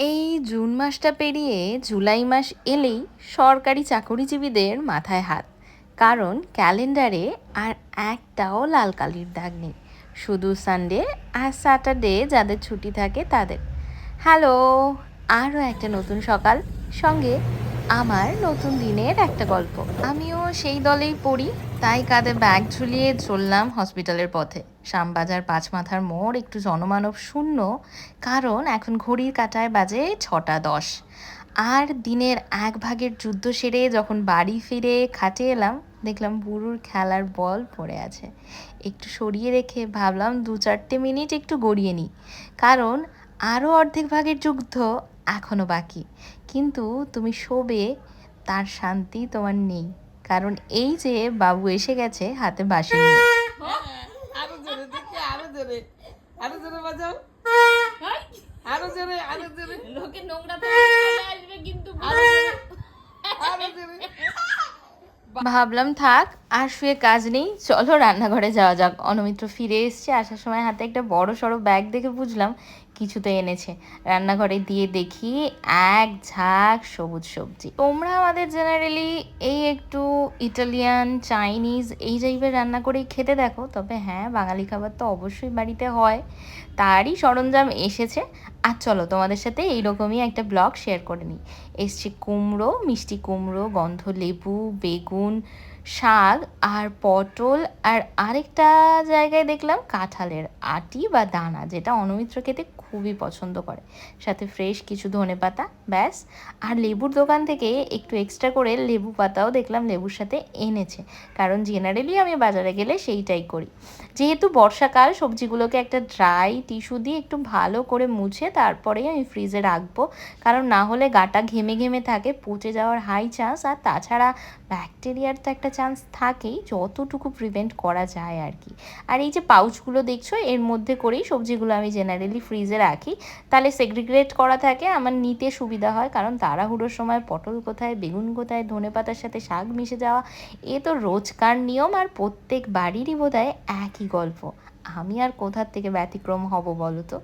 এই জুন মাসটা পেরিয়ে জুলাই মাস এলেই সরকারি চাকরিজীবীদের মাথায় হাত। কারণ ক্যালেন্ডারে আর একটাও লাল কালির দাগ নেই। শুধু সানডে আর স্যাটারডে যাদের ছুটি থাকে তাদের। হ্যালো, আরও একটা নতুন সকাল। সঙ্গে আমার নতুন দিনের একটা গল্প। আমিও সেই দলেই পড়ি, তাই কাঁধে ব্যাগ ঝুলিয়ে চললাম হসপিটালের পথে। শ্যামবাজার পাঁচ মাথার মোড় একটু জনমানব শূন্য, কারণ এখন ঘড়ির কাঁটায় বাজে ছটা দশ। আর দিনের এক ভাগের যুদ্ধ সেরে যখন বাড়ি ফিরে খাটে এলাম, দেখলাম বুড়ুর খেলার বল পড়ে আছে। একটু সরিয়ে রেখে ভাবলাম দু চারটে মিনিট একটু গড়িয়ে নিই, কারণ আরও অর্ধেক ভাগের যুদ্ধ এখনও বাকি। কিন্তু তুমি শোবে তার শান্তি তোমার নেই। কারণ এই যে বাবু এসে গেছে হাতে বাঁশি নিয়ে। আরও জোরে দেখি আরও জোরে। আরও জোরে বাজাও। আরও জোরে আরও জোরে। লোকে নোংরা আসবে কিন্তু আরও জোরে ভাবলাম থাক আর শুয়ে কাজ নেই। চলো রান্নাঘরে যাওয়া যাক। অনমিত্র ফিরে এসছে আসার সময় হাতে একটা বড় সড়ো ব্যাগ দেখে বুঝলাম কিছু তো এনেছে। রান্নাঘরে দিয়ে দেখি এক ঝাঁক সবুজ সবজি। তোমরা আমাদের জেনারেলি এই একটু ইটালিয়ান চাইনিজ এই টাইপের রান্না করেই খেতে দেখো। তবে হ্যাঁ বাঙালি খাবার তো অবশ্যই বাড়িতে হয়। তারই সরঞ্জাম এসেছে। আর চলো তোমাদের সাথে এইরকমই একটা ব্লগ শেয়ার করে নিই। এসছে কুমড়ো, মিষ্টি কুমড়ো, গন্ধ লেবু, বেগুন, শাক আর পটল আর আরেকটা জায়গায় দেখলাম কাঁঠালের আটি বা দানা, যেটা অনমিত্র খেতে খুবই পছন্দ করে। সাথে ফ্রেশ কিছু ধনে পাতা, ব্যাস। আর লেবুর দোকান থেকে একটু এক্সট্রা করে লেবু পাতাও দেখলাম লেবুর সাথে এনেছে। কারণ জেনারেলি আমি বাজারে গেলে সেইটাই করি। যেহেতু বর্ষাকাল, সবজিগুলোকে একটা ড্রাই টিস্যু দিয়ে একটু ভালো করে মুছে তারপরেই আমি ফ্রিজে রাখব। কারণ না হলে গাটা ঘেমে ঘেমে থাকে, পচে যাওয়ার হাই চান্স আর তাছাড়া ব্যাকটেরিয়ার তো একটা চান্স থাকেই, যতটুকু প্রিভেন্ট করা যায় আর কি। আর এই যে পাউচগুলো দেখছ, এর মধ্যে করেই সবজিগুলো আমি জেনারেলি ফ্রিজে রাখি। তাহলে সেগ্রিগ্রেট করা থাকে, আমার নিতে সুবিধা হয়, কারণ তাড়াহুড়োর সময় পটল কোথায়, বেগুন কোথায়, ধনে পাতার সাথে শাক মিশে যাওয়া, এ তো রোজকার নিয়ম, আর প্রত্যেক বাড়িরই বোধ একই গল্প। আমি আর কোথার থেকে ব্যতিক্রম হব বলো তো?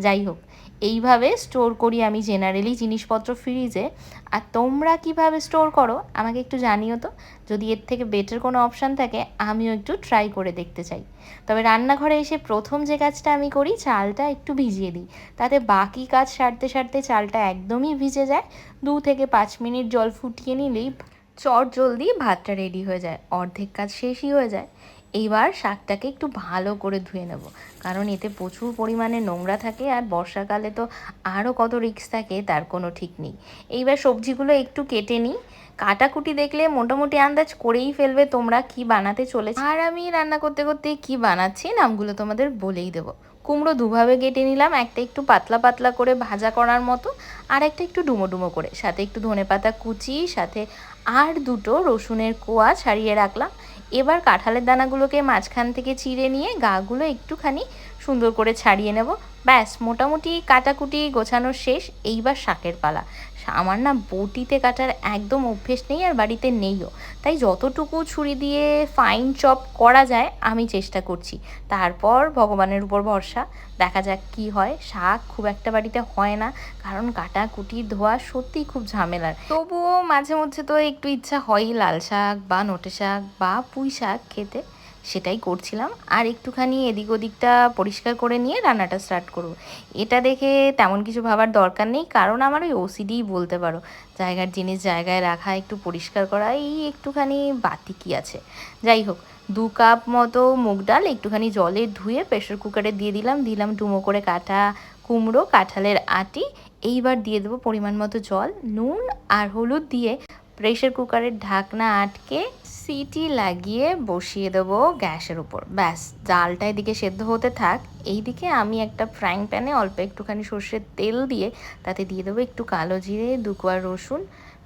যাই হোক, এইভাবে স্টোর করি আমি জেনারেলি জিনিসপত্র ফ্রিজে আর তোমরা কীভাবে স্টোর করো, আমাকে একটু জানিও তো? যদি এর থেকে বেটার কোনো অপশান থাকে, আমিও একটু ট্রাই করে দেখতে চাই। তবে রান্নাঘরে এসে প্রথম যে কাজটা আমি করি, চালটা একটু ভিজিয়ে দিই। তাতে বাকি কাজ সারতে সারতে চালটা একদমই ভিজে যায়। দু থেকে পাঁচ মিনিট জল ফুটিয়ে নিলেই চট জলদি ভাতটা রেডি হয়ে যায়। অর্ধেক কাজ শেষই হয়ে যায়। এইবার শাকটাকে একটু ভালো করে ধুয়ে নেব। কারণ এতে প্রচুর পরিমাণে নোংরা থাকে আর বর্ষাকালে তো আরও কত রিক্স থাকে তার কোনো ঠিক নেই। এইবার সবজিগুলো একটু কেটে নিই। কাটাকুটি দেখলে মোটামুটি আন্দাজ করেই ফেলবে তোমরা কি বানাতে চলেছে। আর আমি রান্না করতে করতে কি বানাচ্ছি নামগুলো তোমাদের বলেই দেবো। কুমড়ো দুভাবে কেটে নিলাম, একটা একটু পাতলা পাতলা করে ভাজা করার মতো, আর একটা একটু ডুমো ডুমো করে। সাথে একটু ধনেপাতা কুচি, সাথে আর দুটো রসুনের কোয়া ছাড়িয়ে রাখলাম। এবার কাঁঠালের দানাগুলোকে মাঝখান থেকে চিড়ে নিয়ে গাগুলো একটুখানি সুন্দর করে ছাড়িয়ে নেব। ব্যাস, মোটামুটি কাটাকুটি গোছানোর শেষ, এইবার শাকের পালা। আমার না বটিতে কাটার একদম অভ্যেস নেই আর বাড়িতে নেইও। তাই যতটুকু ছুরি দিয়ে ফাইন চপ করা যায়, আমি চেষ্টা করছি। তারপর ভগবানের উপর ভরসা, দেখা যাক কি হয়। শাক খুব একটা বাড়িতে হয় না, কারণ কাটা কুটি ধোয়া সত্যিই খুব ঝামেলার। তবুও মাঝে মধ্যে তো একটু ইচ্ছা হয়ই লাল শাক বা নোটে শাক বা পুঁই শাক খেতে। সেটাই করছিলাম। আর একটুখানি এদিক ওদিকটা পরিষ্কার করে নিয়ে রান্নাটা স্টার্ট করব। এটা দেখে তেমন কিছু ভাবার দরকার নেই, কারণ আমার ওই ওসিডিই বলতে পারো। জায়গার জিনিস জায়গায় রাখা, একটু পরিষ্কার করা, এই একটুখানি বাতি কি আছে। যাই হোক, দু কাপ মতো মুগ ডাল একটুখানি জলে ধুয়ে প্রেশার কুকারে দিয়ে দিলাম দিলাম ডুমো করে কাটা কুমড়ো, কাঁঠালের আটি, এইবার দিয়ে দেবো পরিমাণ মতো জল, নুন আর হলুদ দিয়ে প্রেশার কুকারের ঢাকনা আটকে সিটি লাগিয়ে বসিয়ে দেবো গ্যাসের উপর। ব্যাস ডালটা এদিকে সেদ্ধ হতে থাক। এইদিকে আমি একটা ফ্রাইং প্যানে অল্প একটুখানি সর্ষের তেল দিয়ে তাতে দিয়ে দেবো একটু কালো জিরে দুকুয়া রসুন,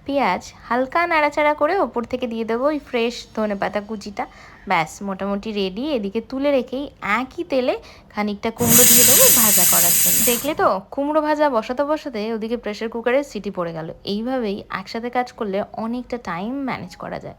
পেঁয়াজ, হালকা নাড়াচাড়া করে ওপর থেকে দিয়ে দেবো ওই ফ্রেশ ধনে পাতা কুচিটা। ব্যাস, মোটামুটি রেডি এদিকে তুলে রেখেই একই তেলে খানিকটা কুমড়ো দিয়ে দেবো ভাজা করার জন্য। দেখলে তো? কুমড়ো ভাজা বসাতে বসাতে ওদিকে প্রেশার কুকারে সিটি পড়ে গেল। এইভাবেই একসাথে কাজ করলে অনেকটা টাইম ম্যানেজ করা যায়।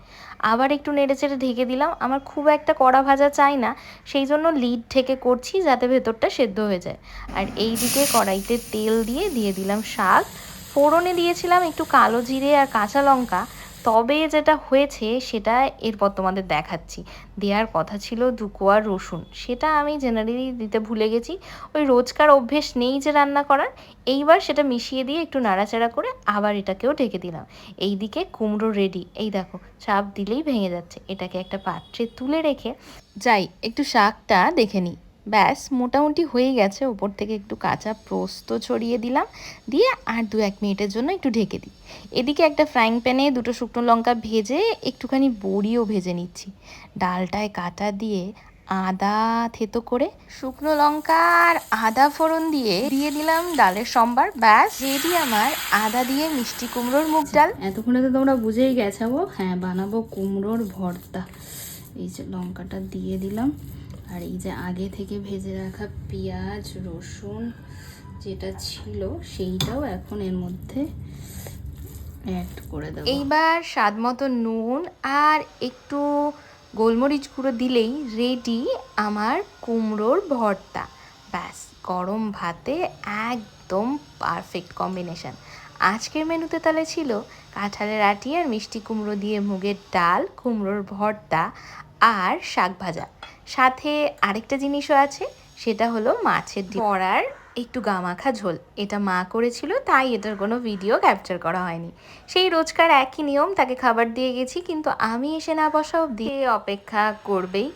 আবার একটু নেড়ে চেড়ে ঢেকে দিলাম। আমার খুব একটা কড়া ভাজা চাই না। সেই জন্য লিড থেকে করছি যাতে ভেতরটা সেদ্ধ হয়ে যায়। আর এই দিকে কড়াইতে তেল দিয়ে দিয়ে দিলাম শাক ফোড়নে দিয়েছিলাম একটু কালো জিরে আর কাঁচা লঙ্কা। তবে যেটা হয়েছে, সেটা এরপর তোমাদের দেখাচ্ছি। দেওয়ার কথা ছিল দু রসুন। সেটা আমি জেনারেলি দিতে ভুলে গেছি। ওই রোজকার অভ্যেস নেই যে রান্না করার। এইবার সেটা মিশিয়ে দিয়ে একটু নাড়াচাড়া করে আবার এটাকেও ঢেকে দিলাম। এই দিকে কুমড়ো রেডি এই দেখো, চাপ দিলেই ভেঙে যাচ্ছে। এটাকে একটা পাত্রে তুলে রেখে যাই, একটু শাকটা দেখে নিই। ব্যাস, মোটামুটি হয়ে গেছে। ওপর থেকে একটু কাঁচা পোস্ত ছড়িয়ে দিলাম। দিয়ে আর দু এক মিনিটের জন্য একটু ঢেকে দিই। এদিকে একটা ফ্রাইং প্যানে দুটো শুকনো লঙ্কা ভেজে একটুখানি বড়িও ভেজে নিচ্ছি। ডালটায় কাটা দিয়ে আদা থেতো করে শুকনো লঙ্কা আর আদা ফোড়ন দিয়ে দিয়ে দিলাম ডালের সম্বার। ব্যাস রেডি আমার। আদা দিয়ে মিষ্টি কুমড়োর মুগ ডাল। এতক্ষণে তো তোমরা বুঝেই গেছাবো হ্যাঁ বানাবো কুমড়োর ভর্তা। এই যে লঙ্কাটা দিয়ে দিলাম। আর এই যে আগে থেকে ভেজে রাখা পেঁয়াজ, রসুন যেটা ছিল, সেইটাও এখন এর মধ্যে অ্যাড করে দেবো। এইবার স্বাদ মতো নুন আর একটু গোলমরিচ গুঁড়ো দিলেই রেডি আমার কুমড়োর ভর্তা। ব্যাস, গরম ভাতে একদম পারফেক্ট কম্বিনেশান আজকের মেনুতে তাহলে ছিল কাঁঠালের আটি আর মিষ্টি কুমড়ো দিয়ে মুগের ডাল, কুমড়োর ভর্তা আর শাক ভাজা। সাথে আরেকটা জিনিসও আছে, সেটা হলো মাছের পড়ার একটু গামাখা ঝোল, এটা মা করেছিল, তাই এটার কোনো ভিডিও ক্যাপচার করা হয়নি। সেই রোজকার একই নিয়ম, তাকে খাবার দিয়ে গেছি, কিন্তু আমি এসে না বসা অবধি অপেক্ষা করবেই।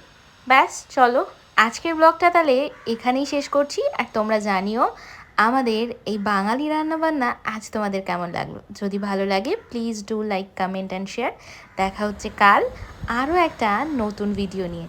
ব্যাস, চলো, আজকের ব্লগটা তাহলে এখানেই শেষ করছি, আর তোমরা জানিও, আমাদের এই বাঙালি রান্নাবান্না আজ তোমাদের কেমন লাগল? যদি ভালো লাগে please do like comment and share দেখা হচ্ছে কাল আরও একটা নতুন ভিডিও নিয়ে।